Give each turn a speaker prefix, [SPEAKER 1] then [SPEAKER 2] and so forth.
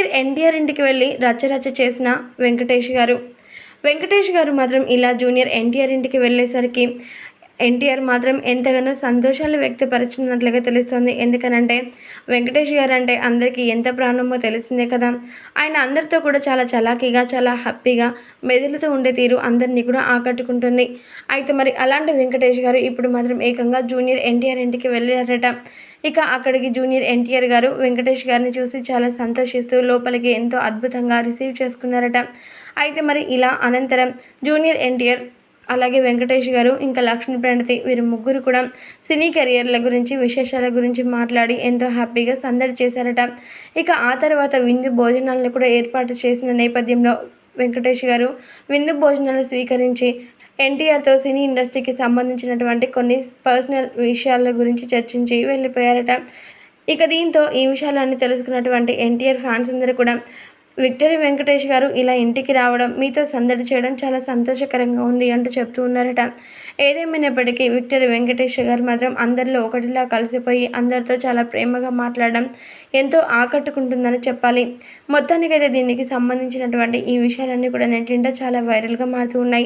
[SPEAKER 1] Junior NTR ఇంటికి వెళ్ళి రచ్చరచ్చ చేసిన వెంకటేష్ గారు. వెంకటేష్ గారు మాత్రం ఇలా జూనియర్ ఎన్టీఆర్ ఇంటికి వెళ్ళేసరికి ఎన్టీఆర్ మాత్రం ఎంతగానో సంతోషాలు వ్యక్తపరుచున్నట్లుగా తెలుస్తుంది. ఎందుకనంటే వెంకటేష్ గారు అంటే అందరికీ ఎంత ప్రాణమో తెలిసిందే కదా. ఆయన అందరితో కూడా చాలా చలాకీగా చాలా హ్యాపీగా మెదులుతూ ఉండే తీరు అందరినీ కూడా ఆకట్టుకుంటుంది. అయితే మరి అలాంటి వెంకటేష్ గారు ఇప్పుడు మాత్రం ఏకంగా జూనియర్ ఎన్టీఆర్ ఇంటికి వెళ్ళారట. ఇక అక్కడికి జూనియర్ ఎన్టీఆర్ గారు వెంకటేష్ గారిని చూసి చాలా సంతోషిస్తూ లోపలికి ఎంతో అద్భుతంగా రిసీవ్ చేసుకున్నారట. అయితే మరి ఇలా అనంతరం జూనియర్ ఎన్టీఆర్ అలాగే వెంకటేష్ గారు ఇంకా లక్ష్మీ ప్రణతి వీరు ముగ్గురు కూడా సినీ కెరియర్ల గురించి విశేషాల గురించి మాట్లాడి ఎంతో హ్యాపీగా సందడి చేశారట. ఇక ఆ తర్వాత విందు భోజనాలను కూడా ఏర్పాటు చేసిన నేపథ్యంలో వెంకటేష్ గారు విందు భోజనాలు స్వీకరించి ఎన్టీఆర్తో సినీ ఇండస్ట్రీకి సంబంధించినటువంటి కొన్ని పర్సనల్ విషయాల గురించి చర్చించి వెళ్ళిపోయారట. ఇక దీంతో ఈ విషయాలన్నీ తెలుసుకున్నటువంటి ఎన్టీఆర్ ఫ్యాన్స్ అందరూ కూడా విక్టరీ వెంకటేష్ గారు ఇలా ఇంటికి రావడం మీతో సందడి చేయడం చాలా సంతోషకరంగా ఉంది అంటూ చెప్తూ ఉన్నారట. ఏదేమైనప్పటికీ విక్టరీ వెంకటేష్ గారు మాత్రం అందరిలో ఒకటిలా కలిసిపోయి అందరితో చాలా ప్రేమగా మాట్లాడడం ఎంతో ఆకట్టుకుంటుందని చెప్పాలి. మొత్తానికైతే దీనికి సంబంధించినటువంటి ఈ విషయాలన్నీ కూడా నెట్టింట చాలా వైరల్గా మారుతూ ఉన్నాయి.